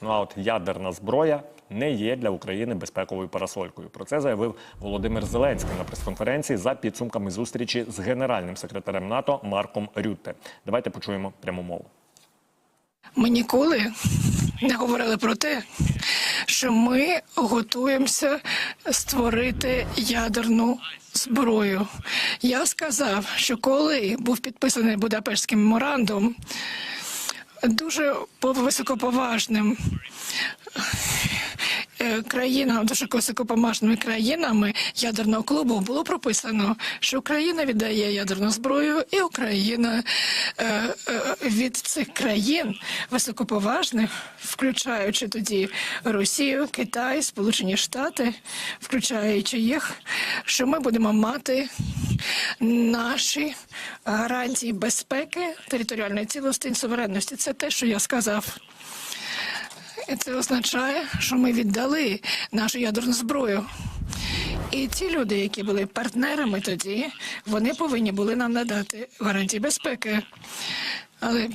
Ну а от ядерна зброя не є для України безпековою парасолькою. Про це заявив Володимир Зеленський на прес-конференції за підсумками зустрічі з генеральним секретарем НАТО Марком Рютте. Давайте почуємо пряму мову. Ми ніколи не говорили про те, що ми готуємося створити ядерну зброю. Я сказав, що коли був підписаний Будапештський меморандум, дуже по- високоповажним країнам, дуже високоповажними країнами ядерного клубу було прописано, що Україна віддає ядерну зброю, і Україна е, е, від цих країн високоповажних, включаючи тоді Росію, Китай, Сполучені Штати, включаючи їх, що ми будемо мати наші гарантії безпеки, територіальної цілості і суверенності. Це те, що я сказав. Це означає, що ми віддали нашу ядерну зброю. І ті люди, які були партнерами тоді, вони повинні були нам надати гарантії безпеки. Але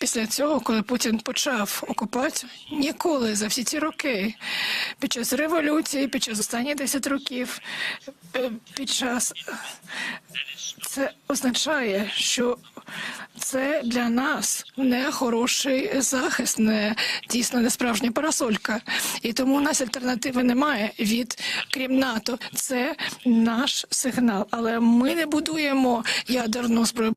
після цього, коли Путін почав окупацію, ніколи за всі ці роки, під час революції, під час останніх 10 років, е, під час це означає, що це для нас не хороший захист, не дійсно не справжня парасолька. І тому у нас альтернативи немає від крім НАТО. Це наш сигнал. Але ми не будуємо ядерну зброю.